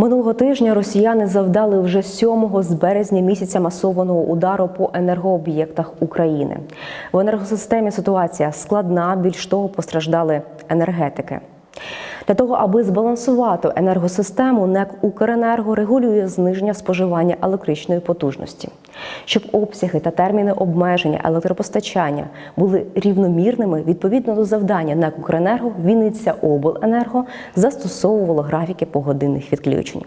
Минулого тижня росіяни завдали вже 7 з березня місяця масованого удару по енергооб'єктах України. В енергосистемі ситуація складна. Більш того, постраждали енергетики. Для того, аби збалансувати енергосистему, НЕК Укренерго регулює зниження споживання електричної потужності, щоб обсяги та терміни обмеження електропостачання були рівномірними. Відповідно до завдання НЕК Укренерго, Вінниця Обленерго застосовувало графіки погодинних відключень.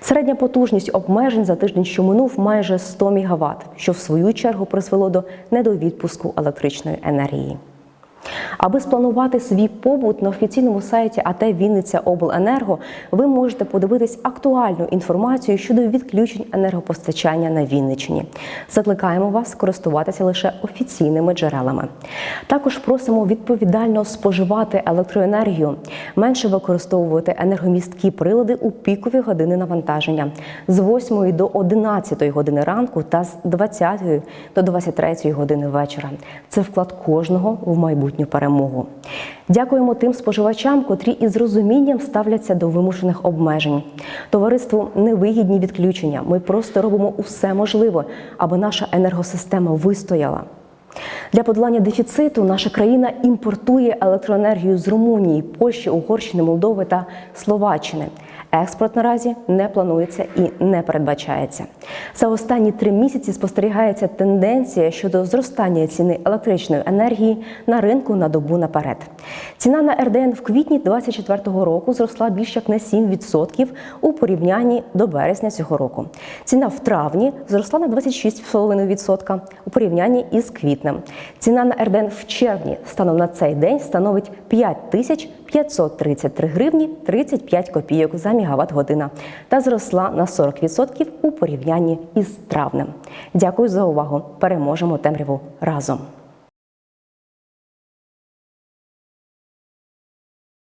Середня потужність обмежень за тиждень, що минув, майже 100 МВт, що в свою чергу призвело до недовідпуску електричної енергії. Аби спланувати свій побут на офіційному сайті АТ Вінниця Обленерго, ви можете подивитись актуальну інформацію щодо відключень енергопостачання на Вінниччині. Закликаємо вас користуватися лише офіційними джерелами. Також просимо відповідально споживати електроенергію, менше використовувати енергомісткі прилади у пікові години навантаження з 8 до 11 години ранку та з 20 до 23 години вечора. Це вклад кожного в майбутню перемогу. Дякуємо тим споживачам, котрі із розумінням ставляться до вимушених обмежень. Товариству невигідні відключення. Ми просто робимо усе можливе, аби наша енергосистема вистояла. Для подолання дефіциту наша країна імпортує електроенергію з Румунії, Польщі, Угорщини, Молдови та Словаччини. Експорт наразі не планується і не передбачається. За останні три місяці спостерігається тенденція щодо зростання ціни електричної енергії на ринку на добу наперед. Ціна на РДН в квітні 2024 року зросла більш як на 7% у порівнянні до березня цього року. Ціна в травні зросла на 26,5% у порівнянні із квітнем. Ціна на РДН в червні станом на цей день становить 5 тисяч 533 гривні 35 копійок за мігаватт година та зросла на 40% у порівнянні із травнем. Дякую за увагу. Переможемо темряву разом.